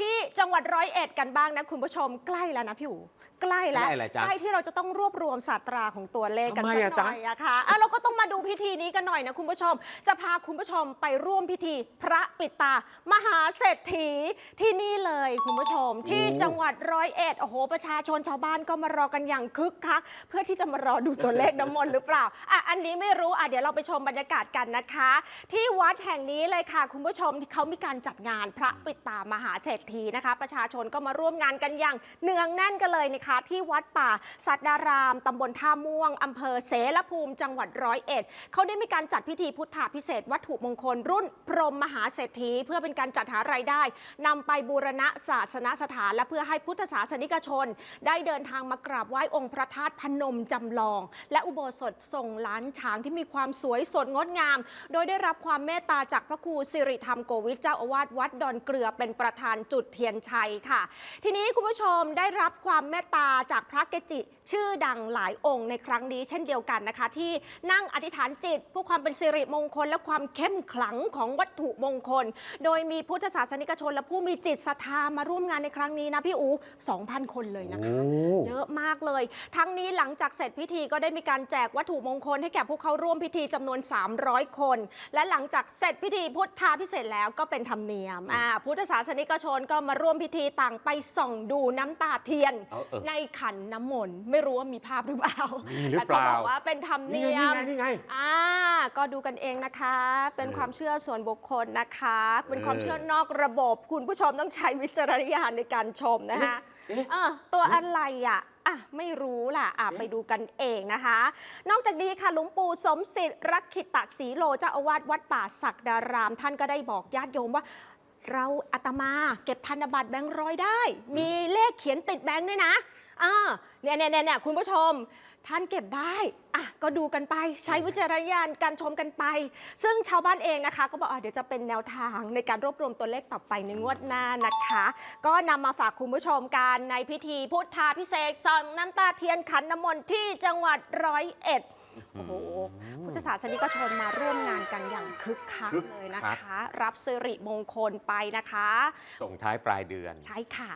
ที่จังหวัดร้อยเอ็ดกันบ้างนะคุณผู้ชมใกล้แล้วนะพี่อู๋ใกล้แล้วใกล้อะไรจ๊ะใกล้ที่เราจะต้องรวบรวมศาสตราของตัวเลขกันทำไมสักอะหจ๊ะน่อยอะค่ะอะเราก็ต้องมาดูพิธีนี้กันหน่อยนะคุณผู้ชม จะพาคุณผู้ชมไปร่วมพิธีพระปิดตา มหาเศรษฐีที่นี่เลยคุณผู้ชม ที่จังหวัดร้อยเอ็ดโอ้โหประชาชนชาวบ้านก็มารอกันอย่างคึกคักเพื่อที่จะมารอดูตัวเลขน้ำมนต์หรือเปล่าอะอันนี้ไม่รู้อะเดี๋ยวเราไปชมบรรยากาศกันนะคะ ที่วัดแห่งนี้เลยค่ะ คุณผู้ชมที่เขามีการจัดงานพระปิดตามหาเศรษฐีนะคะ ประชาชนก็มาร่วมงานกันอย่างเนืองแน่นกันเลยนะคะ ที่วัดป่า สัตดารามตำบลท่าม่วงอำเภอเสรภูมิจังหวัดร้อยเอ็ดเขาได้มีการจัดพิธีพุทธาพิเศษวัตถุมงคล รุ่นพรหมมหาเศรษฐี เพื่อเป็นการจัดหารายได้นำไปบูรณะศาสนสถาน และเพื่อให้พุทธศาสนิกชน ได้เดินทางมากราบไหว้องค์พระธาตุพนมจำลอง และอุโบสถทรงล้านช้างที่มีความสวยสดงดงาม โดยได้รับความเมตตาจากพระครูสิริธรรมโกวิทเจ้าอาวาสวัดดอนเกลือเป็นประธานจุดเทียนชัยค่ะ ทีนี้คุณผู้ชมได้รับความเมตตาจากพระเกจิ ชื่อดังหลายองค์ในครั้งนี้เช่นเดียวกันนะคะ ที่นั่งอธิษฐานจิตเพื่อความเป็นสิริมงคล และความเข้มขลังของวัตถุมงคล โดยมีพุทธศาสนิกชน และผู้มีจิตศรัทธามาร่วมงานในครั้งนี้นะพี่อู2,000 คนเลยนะคะโอ้เยอะมากเลย ทั้งนี้หลังจากเสร็จพิธีก็ได้มีการแจกวัตถุมงคลให้แก่ผู้เข้าร่วมพิธีจำนวน 300 คน และหลังจากเสร็จพิธีพุทธาพิเศษกแล้วก็เป็นธรรมเนียมอ่าพุทธศาสนิกชนก็มาร่วมพิธีต่างไปส่องดูน้ำตาเทียน เอาเออ ในขันน้ำมนต์ไม่รู้ว่ามีภาพหรือเปล่ามีหรือเปล่าแต่เขาบอกว่าเป็นธรรมนี่เนีไงยนี่ม ไงนี่ไง อ่าก็ดูกันเองนะคะ เป็นเออความเชื่อส่วนบุคคลนะคะ เป็นความเออเชื่อนอกระบบ คุณผู้ชมต้องใช้วิจารณญาณในการชมนะคะเอ๊ะเออตัวอะไรอะอะ ไม่รู้ล่ะอะเอ๊ะ ไปดูกันเองนะคะ นอกจากนี้ค่ะหลวงปู่สมศิษย์รักขิตศรีโลเจ้าอาวาสวัดป่าศักดาราม ท่านก็ได้บอกญาติโยมว่า เราอาตมาเก็บธนบัตรแบงค์ร้อยได้ มีเลขเขียนติดแบงค์ด้วยนะอ่าเนี่ยเนี่ยเนี่ยเนี่ยคุณผู้ชม ท่านเก็บได้อะก็ดูกันไปใช้วิจารณญาณการชมกันไป ซึ่งชาวบ้านเองนะคะ ก็บอกอะเดี๋ยวจะเป็นแนวทางในการรวบรวมตัวเลขต่อไปในงวดหน้านะคะ ก็นำมาฝากคุณผู้ชมกันในพิธีพุทธาพิเศษกส่องน้ำตาเทียนขันน้ำมนต์ที่จังหวัดร้อยเอ็ด โอ้โหพุทธศาสนิกชนมาร่วมงานกันอย่างคึกคักคึกเลยนะคักคะ รับสิริมงคลไปนะคะ ส่งท้ายปลายเดือน ใช่ค่ะ